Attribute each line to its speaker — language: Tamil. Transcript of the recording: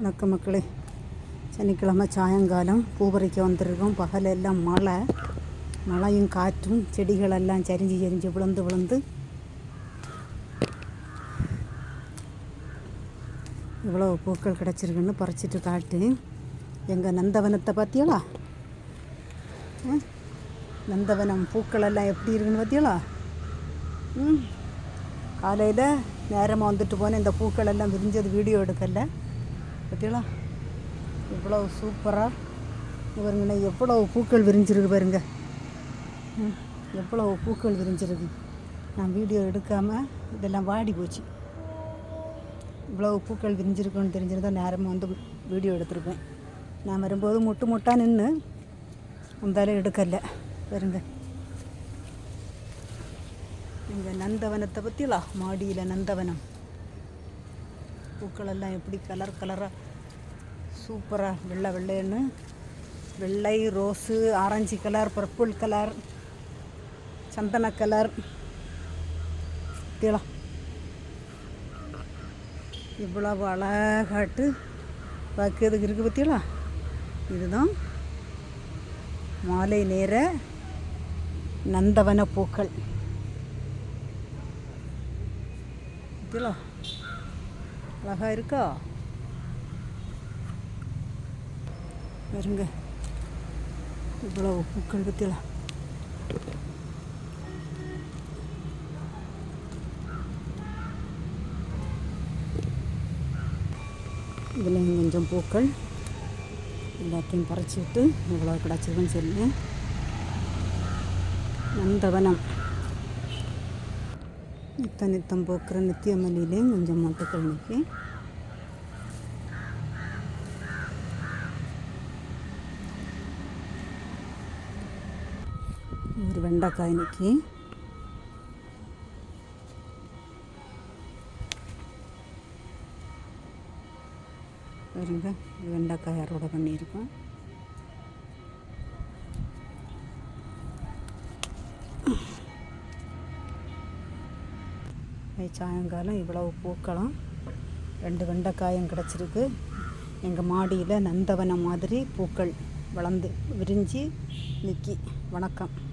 Speaker 1: வணக்கம் மக்களே. சனிக்கிழமை சாயங்காலம் பூ பறிக்க வந்திருக்கோம். பகலெல்லாம் மழை. மழையும் காற்றும் செடிகளெல்லாம் சரிஞ்சு சரிஞ்சு விழுந்து விழுந்து. இவ்வளோ பூக்கள் கிடச்சிருக்குன்னு பறிச்சிட்டு காட்டு. எங்கள் நந்தவனத்தை பார்த்தியளா? நந்தவனம் பூக்கள் எல்லாம் எப்படி இருக்குன்னு பார்த்தியளா? காலையில் நேரமாக வந்துட்டு போனேன். இந்த பூக்கள் எல்லாம் விரிஞ்சது வீடியோ எடுக்கலை. பார்த்தீங்களா இவ்வளோ சூப்பராக பாருங்கண்ணா எவ்வளோ பூக்கள் விரிஞ்சிருக்கு பாருங்க. ம், எவ்வளோ பூக்கள் விரிஞ்சிருக்கு. நான் வீடியோ எடுக்காமல் இதெல்லாம் வாடி போச்சு. இவ்வளோ பூக்கள் விரிஞ்சிருக்குன்னு தெரிஞ்சிருந்தா நேரமாக வந்து வீடியோ எடுத்திருப்பேன். நான் வரும்போது முட்டு முட்டாக நின்று வந்தாலும் எடுக்கல. பாருங்க. எங்கள் நந்தவனத்தை பற்றிலா மாடியில் நந்தவனம். பூக்களெல்லாம் எப்படி கலர் கலராக சூப்பராக வெள்ளை வெள்ளைன்னு. வெள்ளை rose orange colour purple colour சந்தன கலர். பற்றியலா இவ்வளவு அழகாட்டு பார்க்கறதுக்கு இருக்குது பார்த்தீங்களா இதுதான் மாலை நேர நந்தவன பூக்கள். பார்த்தீங்களா அழகாக இருக்கா? வருங்க இவ்வளவு பூக்கள் பத்தியலா இதில் கொஞ்சம் பூக்கள். எல்லாத்தையும் பறிச்சு விட்டு இவ்வளோ கிடச்சிருக்குன்னு சொல்லுங்கள் நந்தவனம் நித்தம் போக்குற நித்திய கொஞ்சம் மொட்டுக்கள் நிற்கி ஒரு வெண்டைக்காய் நிற்கி பாருங்க வெண்டைக்காய் அறுவடை பண்ணியிருக்கோம் சாயங்காலம் இவ்வளவு பூக்களும் ரெண்டு வெண்டைக்காயும் கிடச்சிருக்கு. எங்கள் மாடியில் நந்தவனம் மாதிரி பூக்கள் வளர்ந்து விரிஞ்சு நிற்கி வணக்கம்.